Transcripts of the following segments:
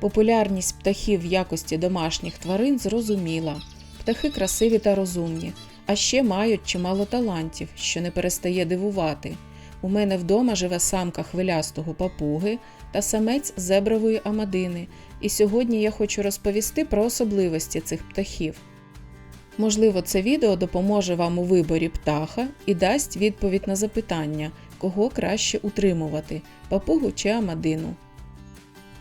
Популярність птахів в якості домашніх тварин зрозуміла. Птахи красиві та розумні, а ще мають чимало талантів, що не перестає дивувати. У мене вдома живе самка хвилястого папуги та самець зебрової амадини, і сьогодні я хочу розповісти про особливості цих птахів. Можливо, це відео допоможе вам у виборі птаха і дасть відповідь на запитання, кого краще утримувати папугу чи амадину.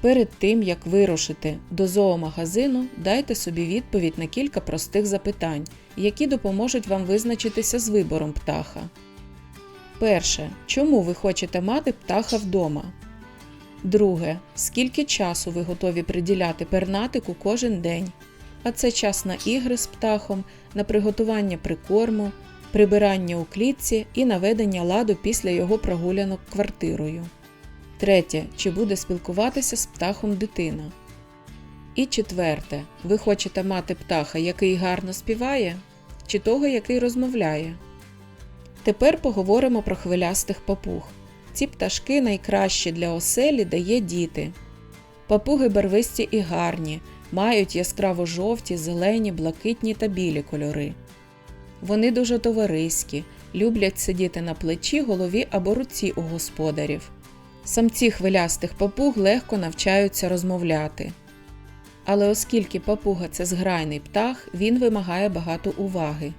Перед тим, як вирушити до зоомагазину, дайте собі відповідь на кілька простих запитань, які допоможуть вам визначитися з вибором птаха. Перше. Чому ви хочете мати птаха вдома? Друге. Скільки часу ви готові приділяти пернатику кожен день? А це час на ігри з птахом, на приготування прикорму, прибирання у клітці і наведення ладу після його прогулянок квартирою. Третє. Чи буде спілкуватися з птахом дитина? І четверте. Ви хочете мати птаха, який гарно співає, чи того, який розмовляє? Тепер поговоримо про хвилястих папуг. Ці пташки найкращі для оселі дає діти. Папуги барвисті і гарні, мають яскраво жовті, зелені, блакитні та білі кольори. Вони дуже товариські, люблять сидіти на плечі, голові або руці у господарів. Самці хвилястих папуг легко навчаються розмовляти. Але оскільки папуга це зграйний птах, він вимагає багато уваги.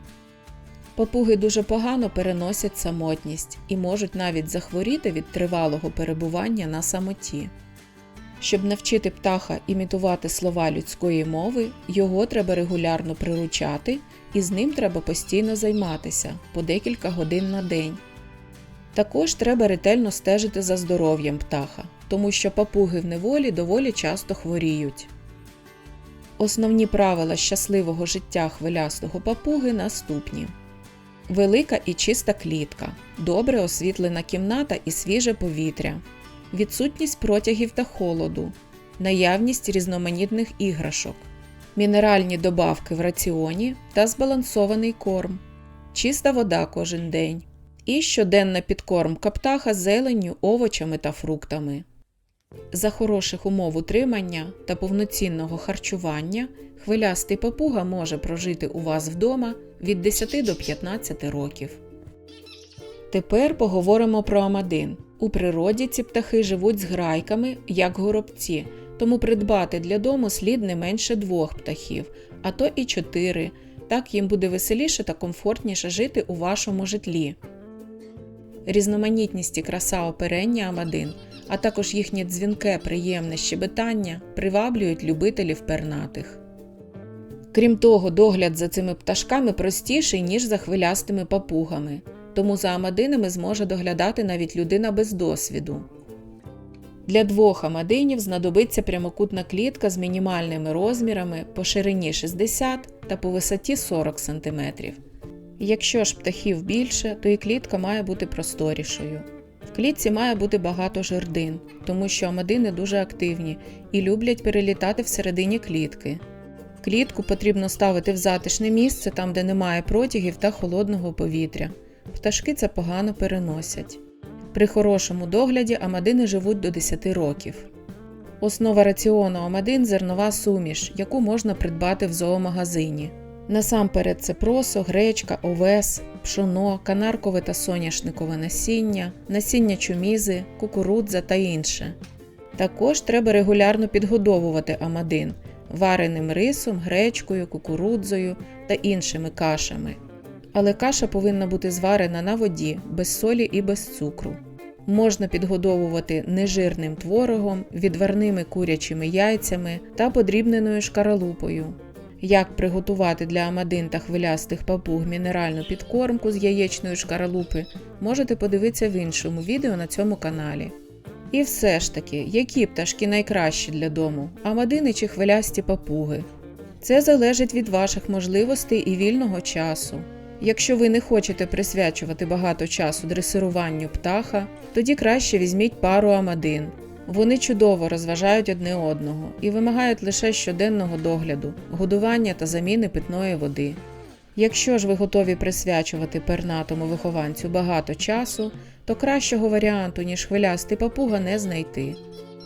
Папуги дуже погано переносять самотність і можуть навіть захворіти від тривалого перебування на самоті. Щоб навчити птаха імітувати слова людської мови, його треба регулярно приручати, і з ним треба постійно займатися по декілька годин на день. Також треба ретельно стежити за здоров'ям птаха, тому що папуги в неволі доволі часто хворіють. Основні правила щасливого життя хвилястого папуги наступні: велика і чиста клітка, добре освітлена кімната і свіже повітря, відсутність протягів та холоду, наявність різноманітних іграшок, мінеральні добавки в раціоні та збалансований корм, чиста вода кожен день і щоденна підкормка птаха зеленню, овочами та фруктами. За хороших умов утримання та повноцінного харчування хвилястий папуга може прожити у вас вдома від 10 до 15 років. Тепер поговоримо про амадин. У природі ці птахи живуть з грайками, як горобці, тому придбати для дому слід не менше двох птахів, а то і чотири. Так їм буде веселіше та комфортніше жити у вашому житлі. Різноманітність і краса оперення амадин, а також їхнє дзвінке приємне щебетання приваблюють любителів пернатих. Крім того, догляд за цими пташками простіший, ніж за хвилястими папугами, тому за амадинами зможе доглядати навіть людина без досвіду. Для двох амадинів знадобиться прямокутна клітка з мінімальними розмірами по ширині 60 та по висоті 40 см. Якщо ж птахів більше, то і клітка має бути просторішою. В клітці має бути багато жердин, тому що амадини дуже активні і люблять перелітати всередині клітки. Клітку потрібно ставити в затишне місце, там, де немає протягів та холодного повітря. Пташки це погано переносять. При хорошому догляді амадини живуть до 10 років. Основа раціону амадин зернова суміш, яку можна придбати в зоомагазині. Насамперед це просо, гречка, овес, пшоно, канаркове та соняшникове насіння, насіння чумізи, кукурудза та інше. Також треба регулярно підгодовувати амадин вареним рисом, гречкою, кукурудзою та іншими кашами. Але каша повинна бути зварена на воді, без солі і без цукру. Можна підгодовувати нежирним творогом, відварними курячими яйцями та подрібненою шкаралупою. Як приготувати для амадин та хвилястих папуг мінеральну підкормку з яєчної шкаралупи, можете подивитися в іншому відео на цьому каналі. І все ж таки, які пташки найкращі для дому амадини чи хвилясті папуги? Це залежить від ваших можливостей і вільного часу. Якщо ви не хочете присвячувати багато часу дресируванню птаха, тоді краще візьміть пару амадин. Вони чудово розважають одне одного і вимагають лише щоденного догляду, годування та заміни питної води. Якщо ж ви готові присвячувати пернатому вихованцю багато часу, то кращого варіанту, ніж хвилястий папуга, не знайти.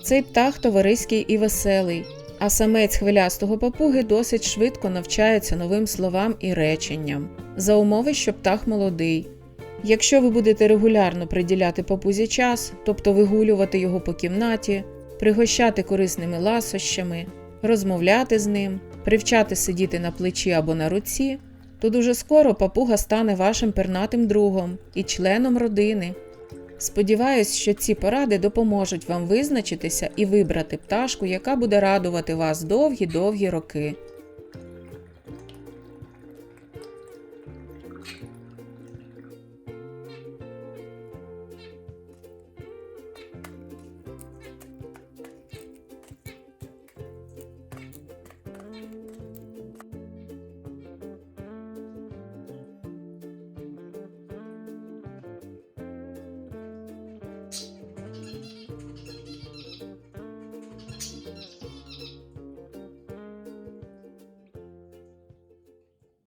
Цей птах товариський і веселий, а самець хвилястого папуги досить швидко навчається новим словам і реченням, за умови, що птах молодий. Якщо ви будете регулярно приділяти папузі час, тобто вигулювати його по кімнаті, пригощати корисними ласощами, розмовляти з ним, привчати сидіти на плечі або на руці, то дуже скоро папуга стане вашим пернатим другом і членом родини. Сподіваюсь, що ці поради допоможуть вам визначитися і вибрати пташку, яка буде радувати вас довгі-довгі роки.